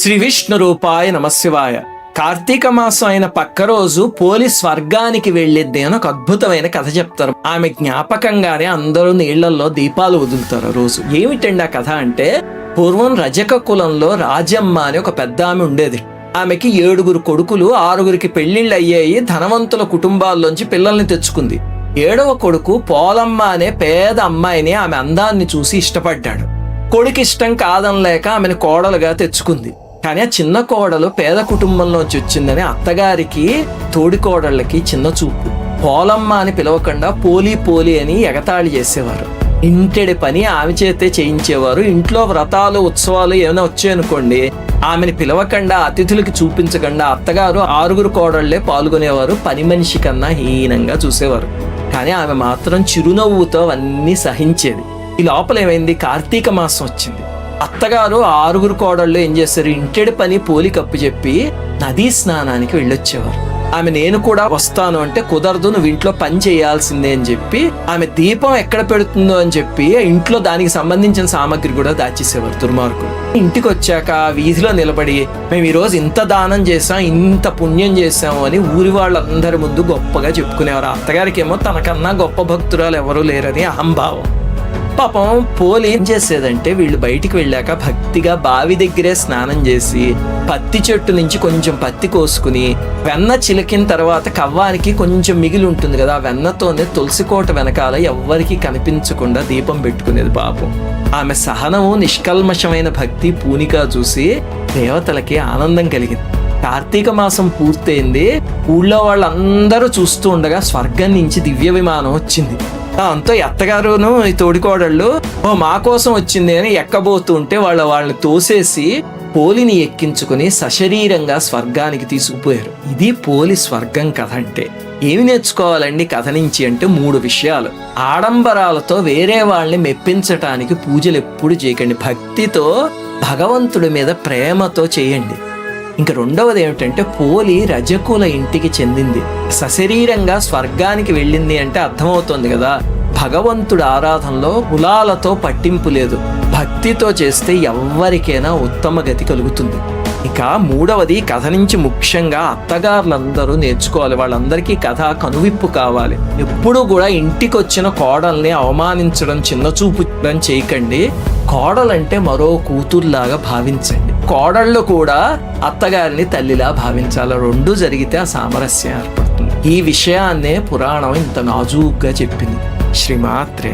శ్రీ విష్ణు రూపాయ నమశివాయ. కార్తీక మాసం అయిన పక్క రోజు పోలి స్వర్గానికి వెళ్ళిద్ది అని ఒక అద్భుతమైన కథ చెప్తారు. ఆమె జ్ఞాపకంగానే అందరూ నీళ్ళలో దీపాలు వదులుతారు ఆ రోజు. ఏమిటండి ఆ కథ అంటే పూర్వం రజక కులంలో రాజమ్మ అని ఒక పెద్ద ఆమె ఉండేది. ఆమెకి ఏడుగురు కొడుకులు ఆరుగురికి పెళ్ళిళ్ళు అయ్యాయి ధనవంతుల కుటుంబాల్లోంచి పిల్లల్ని తెచ్చుకుంది. ఏడవ కొడుకు పోలమ్మ అనే పేద అమ్మాయిని ఆమె అందాన్ని చూసి ఇష్టపడ్డాడు. కొడుకు ఇష్టం కాదనలేక ఆమెను కోడలుగా తెచ్చుకుంది. కానీ ఆ చిన్న కోడలు పేద కుటుంబంలోంచి వచ్చిందని అత్తగారికి తోడి కోడళ్ళకి చిన్న చూపు. పోలమ్మ అని పిలవకుండా పోలి పోలి అని ఎగతాళి చేసేవారు. ఇంటెడి పని ఆమె చేతే చేయించేవారు. ఇంట్లో వ్రతాలు ఉత్సవాలు ఏమైనా వచ్చాయనుకోండి ఆమెను పిలవకుండా అతిథులకి చూపించకుండా అత్తగారు ఆరుగురు కోడళ్ళే పాల్గొనేవారు. పని మనిషి కన్నా హీనంగా చూసేవారు. కానీ ఆమె మాత్రం చిరునవ్వుతో అవన్నీ సహించేది. ఈ లోపల ఏమైంది కార్తీక మాసం వచ్చింది. అత్తగారు ఆరుగురు కోడళ్ళు ఏం చేస్తారు? ఇంటెడి పని పోలి కప్పు చెప్పి నదీ స్నానానికి వెళ్ళొచ్చేవారు. ఆమె నేను కూడా వస్తాను అంటే కుదరదు నువ్వు ఇంట్లో పని చేయాల్సిందే అని చెప్పి ఆమె దీపం ఎక్కడ పెడుతుందో అని చెప్పి ఇంట్లో దానికి సంబంధించిన సామాగ్రి కూడా దాచేసేవారు దుర్మార్గులు. ఇంటికి వచ్చాక వీధిలో నిలబడి మేము ఈరోజు ఇంత దానం చేసాం ఇంత పుణ్యం చేసాము అని ఊరి వాళ్ళందరి ముందు గొప్పగా చెప్పుకునేవారు. అత్తగారికి ఏమో తనకన్నా గొప్ప భక్తురాలు ఎవరూ లేరని అహంభావం. పాపం పోలి ఏం చేసేదంటే వీళ్ళు బయటికి వెళ్ళాక భక్తిగా బావి దగ్గరే స్నానం చేసి పత్తి చెట్టు నుంచి కొంచెం పత్తి కోసుకుని వెన్న చిలికిన తర్వాత కవ్వానికి కొంచెం మిగిలి ఉంటుంది కదా ఆ వెన్నతోనే తులసి కోట వెనకాల ఎవ్వరికి కనిపించకుండా దీపం పెట్టుకునేది పాపం. ఆమె సహనము నిష్కల్మషమైన భక్తి పూనిక చూసి దేవతలకి ఆనందం కలిగింది. కార్తీక మాసం పూర్తయింది ఊళ్ళో వాళ్ళందరూ చూస్తూ ఉండగా స్వర్గం నుంచి దివ్య విమానం వచ్చింది. అంతో అత్తగారును ఈ తోడికోడళ్ళు. ఓ మా కోసం వచ్చింది అని ఎక్కబోతుంటే వాళ్ళ వాళ్ళని తోసేసి పోలిని ఎక్కించుకుని సశరీరంగా స్వర్గానికి తీసుకుపోయారు. ఇది పోలి స్వర్గం కథ అంటే ఏమి నేర్చుకోవాలండి కథ నుంచి అంటే మూడు విషయాలు. ఆడంబరాలతో వేరే వాళ్ళని మెప్పించటానికి పూజలు ఎప్పుడు చేయకండి. భక్తితో భగవంతుడి మీద ప్రేమతో చేయండి. ఇంకా రెండవది ఏమిటంటే పోలి రజకుల ఇంటికి చెందింది. సశరీరంగా స్వర్గానికి వెళ్ళింది అంటే అర్థమవుతోంది కదా. భగవంతుడి ఆరాధనలో కులాలతో పట్టింపు లేదు. భక్తితో చేస్తే ఎవ్వరికైనా ఉత్తమ గతి కలుగుతుంది. ఇక మూడవది కథ నుంచి ముఖ్యంగా అత్తగారులందరూ నేర్చుకోవాలి. వాళ్ళందరికీ కథ కనువిప్పు కావాలి. ఎప్పుడు కూడా ఇంటికి వచ్చిన కోడల్ని అవమానించడం చిన్న చూపుడం చేయకండి. కోడలంటే మరో కూతుర్లాగా భావించండి. కోడళ్ళు కూడా అత్తగారిని తల్లిలా భావించాలి. రెండు జరిగితే ఆ సామరస్యం ఏర్పడుతుంది. ఈ విషయాన్నే పురాణం ఇంత నాజూగ్గా చెప్పింది. Shrimatra